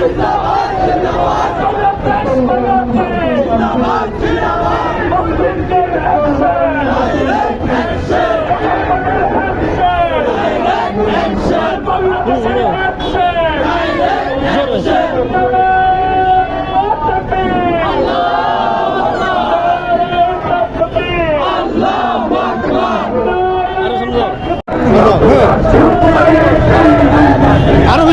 जिंदाबाद जिंदाबाद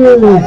Allah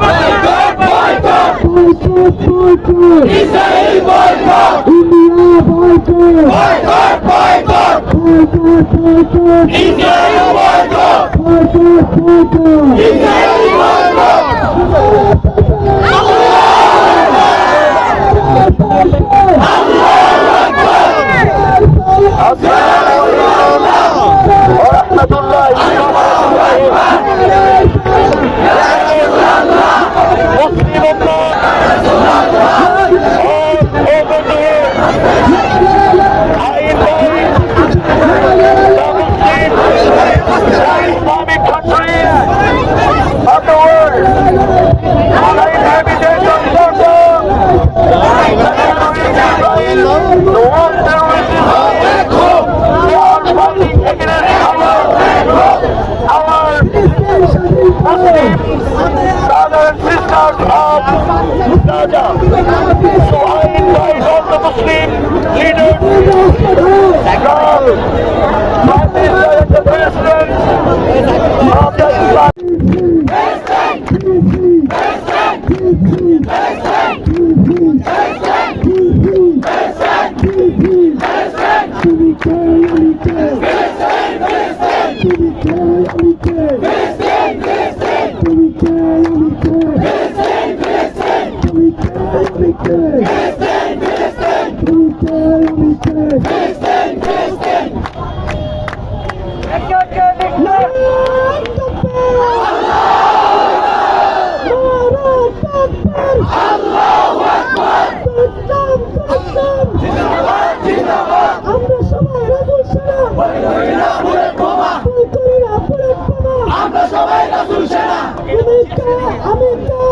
ঠান্ডা দোকান দাও Islamic রাজা সোহাইল আমরা সবাই রাসুল সেনা আমি কে আমি কে